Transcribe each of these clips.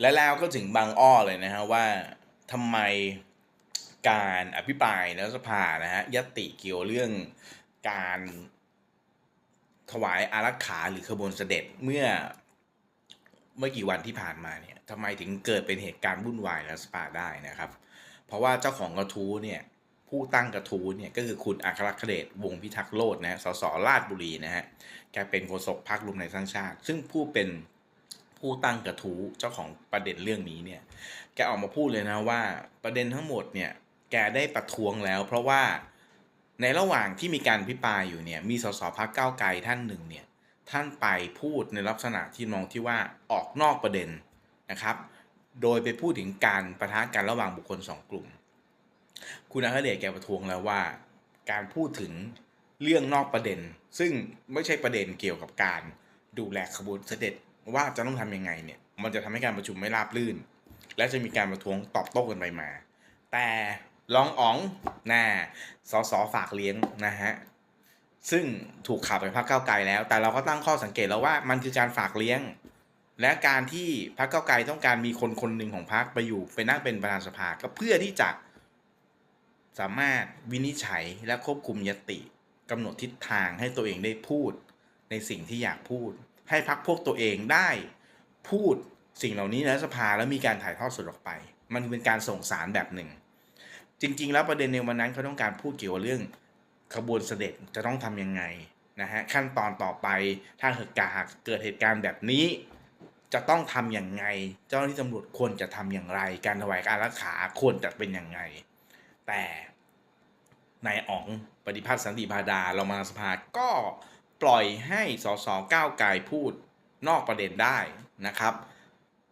และแล้วก็ถึงบางอ้อเลยนะฮะว่าทำไมการอภิปรายในรัฐสภานะฮะยติเกี่ยวเรื่องการถวายอารักขาหรือขบวนเสด็จเมื่อเมื่อกี่วันที่ผ่านมาเนี่ยทำไมถึงเกิดเป็นเหตุการณ์วุ่นวายในรัฐสภาได้นะครับ เพราะว่าเจ้าของกระทู้เนี่ยผู้ตั้งกระทู้เนี่ยก็คือคุณอัครเดชวงพิทักษ์โลดนะฮะสสราชบุรีนะฮะแกเป็นโฆษกพรรครวมไทยสร้างชาติ ซึ่งผู้เป็น ผู้ตั้งกระทู้เจ้าของประเด็นเรื่องนี้เนี่ย แกออกมาพูดเลยนะว่าประเด็นทั้งหมดเนี่ย แกได้ประท้วงแล้ว เพราะว่าในระหว่างที่มีการพิปรายอยู่เนี่ย มีสสพักเก้าไกลท่านหนึ่งเนี่ย ท่านไปพูดในลักษณะที่มองที่ว่าออกนอกประเด็นนะครับ โดยไปพูดถึงการประทะกันระหว่างบุคคลสองกลุ่ม คุณอาคเดชแกประท้วงแล้วว่า การพูดถึงเรื่องนอกประเด็น ซึ่งไม่ใช่ประเด็นเกี่ยวกับการดูแลขบวนเสด็จ ว่าจะต้องทำยังไงเนี่ย มันจะทำให้การประชุมไม่ราบรื่น และจะมีการประท้วงตอบโต้กันไปมา แต่รองอ๋องน่าสสฝากเลี้ยงนะฮะซึ่งถูกขับไปพักเก้าไกลแล้ว แต่เราก็ตั้งข้อสังเกตแล้วว่ามันคือการฝากเลี้ยง และการที่พรรคเก้าไกลต้องการมีคนคนหนึ่งของพรรคไปอยู่ไปนั่งเป็นประธานสภาก็เพื่อที่จะสามารถวินิจฉัยและควบคุมยติกำหนดทิศทางให้ตัวเองได้พูดในสิ่งที่อยากพูด ให้พรรคพวกตัวเองได้พูดสิ่งเหล่านี้ในสภาแล้วมีการถ่ายทอดสดออกไป มันเป็นการส่งสารแบบหนึ่ง จริง ๆ แล้วประเด็นในวันนั้นเขาต้องการพูดเกี่ยวกับเรื่องขบวนเสด็จจะต้องทำยังไงนะฮะขั้นตอนต่อไปถ้าเหตุการณ์เกิดเหตุการณ์แบบนี้ จะต้องทำอย่างไง เจ้าหน้าที่ตำรวจควรจะทำอย่างไร การถวายการรักขาควรจะเป็นอย่างไง แต่นายอ๋องปฏิพัฒน์สันติพาดารองมาสภาก็ ปล่อยให้สสก้าวไกลพูดนอกประเด็นได้นะครับ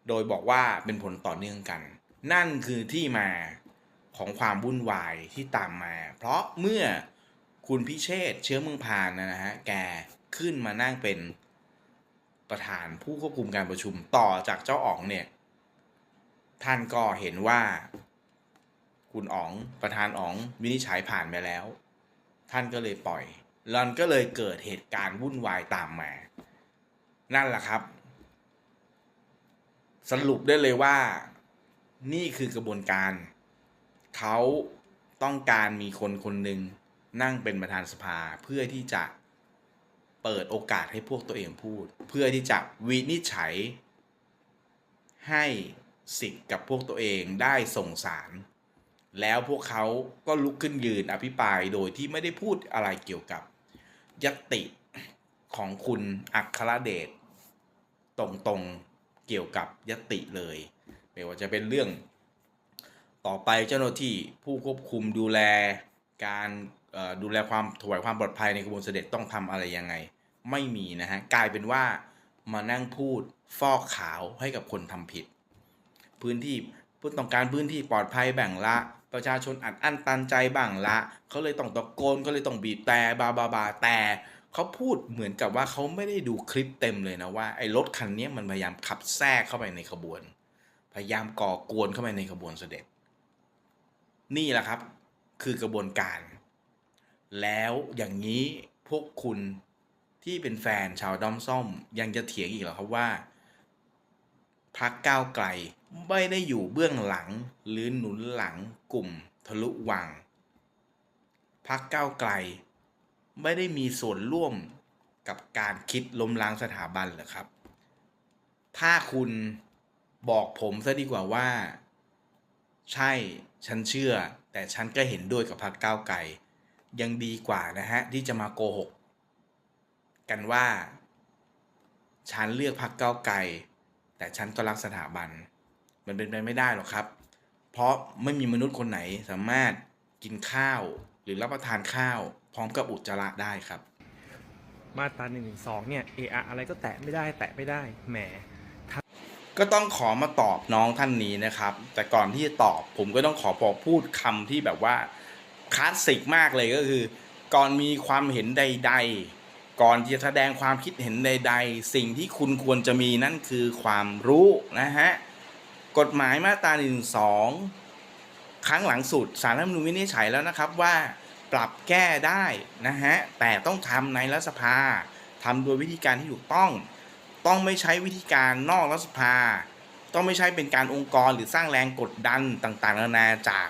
โดยบอกว่าเป็นผลต่อเนื่องกัน นั่นคือที่มาของความวุ่นวายที่ตามมา เพราะเมื่อคุณพิเชษเชื้อเมืองพานนะฮะแกขึ้นมานั่งเป็นประธานผู้ควบคุมการประชุมต่อจากเจ้าอ๋องเนี่ย ท่านก็เห็นว่า คุณอ๋องประธานอ๋องวินิจฉัยผ่านไปแล้ว ท่านก็เลยปล่อย ล้วก็เลยเกิดเหตุการณ์วุ่นวายตามมา นั่นแหละครับ สรุปได้เลยว่า นี่คือกระบวนการ เขาต้องการมีคนคนหนึ่งนั่งเป็นประธานสภาเพื่อที่จะเปิดโอกาสให้พวกตัวเองพูด เพื่อที่จะวินิจฉัย ให้สิทธิ์กับพวกตัวเองได้ส่งสาร แล้วพวกเขาก็ลุกขึ้นยืนอภิปรายโดยที่ไม่ได้พูดอะไรเกี่ยวกับ ยติของคุณอัครเดชตรงๆเกี่ยวกับยติเลย ไม่ว่าจะเป็นเรื่อง ต่อไปเจ้าหน้าที่ผู้ควบคุมดูแลการดูแลความถวายความปลอดภัยในขบวนเสด็จต้องทำอะไรยังไง ไม่มีนะฮะกลายเป็นว่ามานั่งพูดฟอกขาวให้กับคนทำผิด พื้นที่ ผู้ต้องการพื้นที่ปลอดภัยแบ่งละ ประชาชนอัดอั้นตันใจบ้างละเขาเลยต้องตะโกนก็เลยต้องบีบแต่บาบาบาแต่เขาพูดเหมือนกับว่าเขาไม่ได้ดูคลิปเต็มเลยนะว่าไอ้รถคันนี้มันพยายามขับแทรกเข้าไปในขบวน พยายามก่อกวนเข้าไปในขบวนเสด็จ นี่แหละครับ คือกระบวนการ แล้วอย่างนี้พวกคุณที่เป็นแฟนชาวด้อมส้มยังจะเถียงอีกเหรอครับว่า พักก้าวไกล ไม่ได้อยู่เบื้องหลังหรือหนุนหลังกลุ่มทะลุวังพักก้าวไกล ไม่ได้มีส่วนร่วมกับการคิดล้มล้างสถาบันหรอครับ ถ้าคุณบอกผมซะดีกว่าว่า ใช่ฉันเชื่อ แต่ฉันก็เห็นด้วยกับพรรคก้าวไกล ยังดีกว่านะฮะ ที่จะมาโกหก กันว่า ฉันเลือกพรรคก้าวไกล แต่ฉันก็รักสถาบัน มันเป็นไปไม่ได้หรอกครับ เพราะไม่มีมนุษย์คนไหนสามารถกินข้าว หรือรับประทานข้าว พร้อมกับอุจจาระได้ครับ มาตรา1นึเนี่ยเออะอะไรก็แตะไม่ได้แตะไม่ได้แหมก็ต้องขอมาตอบน้องท่านนี้นะครับ แต่ก่อนที่จะตอบผมก็ต้องขอพอพูดคำที่แบบว่าคลาสสิกมากเลยก็คือ ก่อนมีความเห็นใด ๆ ก่อนจะแสดงความคิดเห็นใด ๆ สิ่งที่คุณควรจะมีนั่นคือความรู้นะฮะ กฎหมายมาตรา1นึครั้งหลังสุดสารรัฐมนูญวินิจฉัยแล้วนะครับว่าปรับแก้ได้นะฮะ แต่ต้องทำในรัฐสภาทำโดยวิธีการที่ถูกต้อง ต้องไม่ใช้วิธีการนอกรัฐสภา ต้องไม่ใช่เป็นการองค์กรหรือสร้างแรงกดดันต่างๆนานาจาก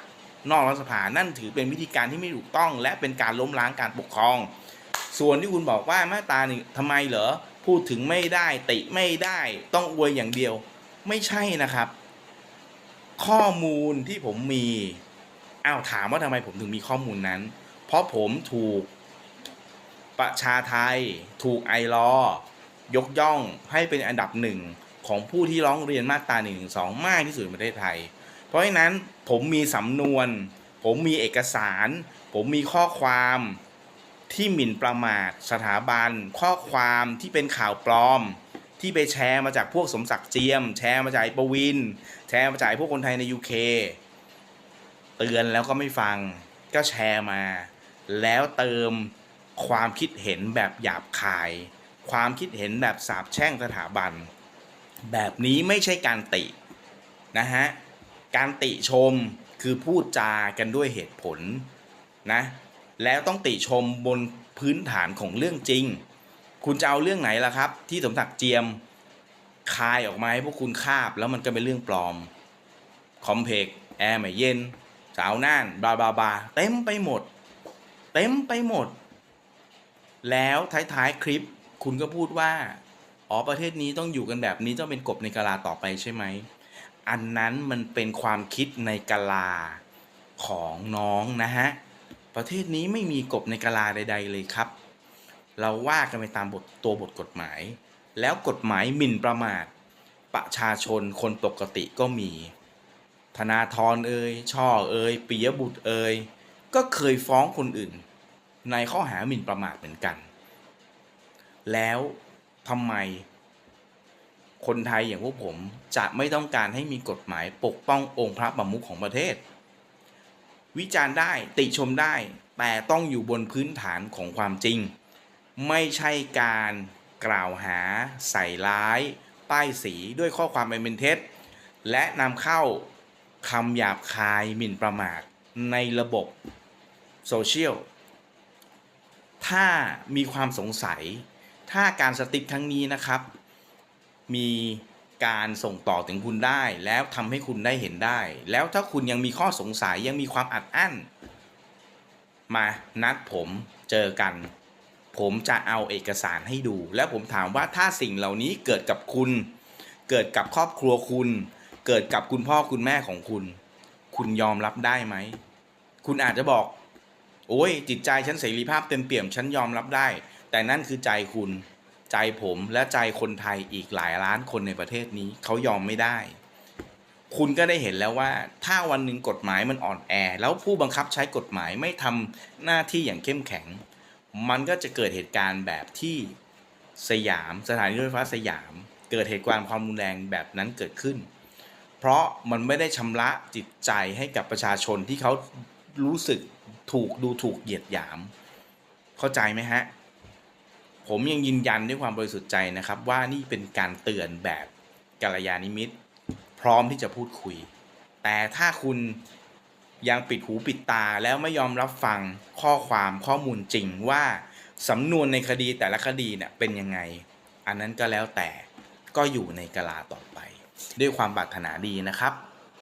นอกรัฐสภา นั่นถือเป็นวิธีการที่ไม่ถูกต้อง และเป็นการล้มล้างการปกครอง ส่วนที่คุณบอกว่ามาตรานี่ทำไมเหรอพูดถึงไม่ได้ติไม่ได้ต้องอวยอย่างเดียว ไม่ใช่นะครับ ข้อมูลที่ผมมีอ้าวถามว่าทำไมผมถึงมีข้อมูลนั้น เพราะผมถูกประชาไทย ถูกไอรอยกย่องให้เป็นอันดับหนึ่งของผู้ที่ร้องเรียนมาตรา1นึมากที่สุดในประเทศไทย เพราะฉะนั้นผมมีสำนวน ผมมีเอกสาร ผมมีข้อความ ที่หมิ่นประมาทสถาบัน ข้อความที่เป็นข่าวปลอม ที่ไปแชร์มาจากพวกสมศักดิ์เจียม แชร์มาจากไอปวิน แชร์มาจากไอพวกคนไทยใน UK เตือนแล้วก็ไม่ฟัง ก็แชร์มา แล้วเติมความคิดเห็นแบบหยาบคาย ความคิดเห็นแบบสาบแช่งสถาบัน แบบนี้ไม่ใช่การตินะฮะการติชมคือพูดจากันด้วยเหตุผลนะ แล้วต้องติชมบนพื้นฐานของเรื่องจริง คุณจะเอาเรื่องไหนล่ะครับ ที่สมศักดิ์เจียมคายออกมาให้พวกคุณคาบ แล้วมันก็เป็นเรื่องปลอมคอมเพกแอร์ไม่เย็น สาวน่านบาบาบาเต็มไปหมด เต็มไปหมด แล้วท้ายๆคลิป คุณก็พูดว่าอ๋อประเทศนี้ต้องอยู่กันแบบนี้ต้องเป็นกบในกะลาต่อไปใช่ไหม อันนั้นมันเป็นความคิดในกะลาของน้องนะฮะ ประเทศนี้ไม่มีกบในกะลาใด ๆ เลยครับ เราว่ากันไปตามบทตัวบทกฎหมาย แล้วกฎหมายหมิ่นประมาท ประชาชนคนปกติก็มี ธนาธรเอ่ยช่อเอ่ยปิยบุตรเอ่ยก็เคยฟ้องคนอื่น ในข้อหาหมิ่นประมาทเหมือนกัน แล้วทำไม คนไทยอย่างพวกผมจะไม่ต้องการให้มีกฎหมายปกป้ององค์พระประมุขของประเทศ วิจารณ์ได้ติชมได้ แต่ต้องอยู่บนพื้นฐานของความจริง ไม่ใช่การกล่าวหา ใส่ร้าย ป้ายสีด้วยข้อความอันเป็นเท็จ และนำเข้าคำหยาบคายหมิ่นประมาทในระบบโซเชียลถ้ามีความสงสัย ถ้าการสติ๊กครั้งนี้นะครับ มี การส่งต่อถึงคุณได้ แล้วทำให้คุณได้เห็นได้ แล้วถ้าคุณยังมีข้อสงสัยยังมีความอัดอั้น มานัดผมเจอกัน ผมจะเอาเอกสารให้ดู แล้วผมถามว่าถ้าสิ่งเหล่านี้เกิดกับคุณ เกิดกับครอบครัวคุณ เกิดกับคุณพ่อคุณแม่ของคุณ คุณยอมรับได้ไหม คุณอาจจะบอก โอ้ยจิตใจฉันเสรีภาพเต็มเปี่ยมฉันยอมรับได้ แต่นั่นคือใจคุณ ใจผมและใจคนไทยอีกหลายล้านคนในประเทศนี้เขายอมไม่ได้ คุณก็ได้เห็นแล้วว่า ถ้าวันหนึ่งกฎหมายมันอ่อนแอ แล้วผู้บังคับใช้กฎหมายไม่ทำหน้าที่อย่างเข้มแข็ง มันก็จะเกิดเหตุการณ์แบบที่สยามสถานีรถไฟฟ้าสยาม เกิดเหตุการณ์ความรุนแรงแบบนั้นเกิดขึ้น เพราะมันไม่ได้ชำระจิตใจให้กับประชาชนที่เขารู้สึกถูกดูถูกเหยียดหยาม เข้าใจไหมฮะ ผมยังยืนยันด้วยความบริสุทธิ์ใจนะครับ ว่านี่เป็นการเตือนแบบกัลยาณิมิตร พร้อมที่จะพูดคุย แต่ถ้าคุณยังปิดหูปิดตาแล้วไม่ยอมรับฟังข้อความข้อมูลจริงว่าสำนวนในคดีแต่ละคดีเนี่ยเป็นยังไง อันนั้นก็แล้วแต่ก็อยู่ในกลาต่อไป ด้วยความปรารถนาดีนะครับ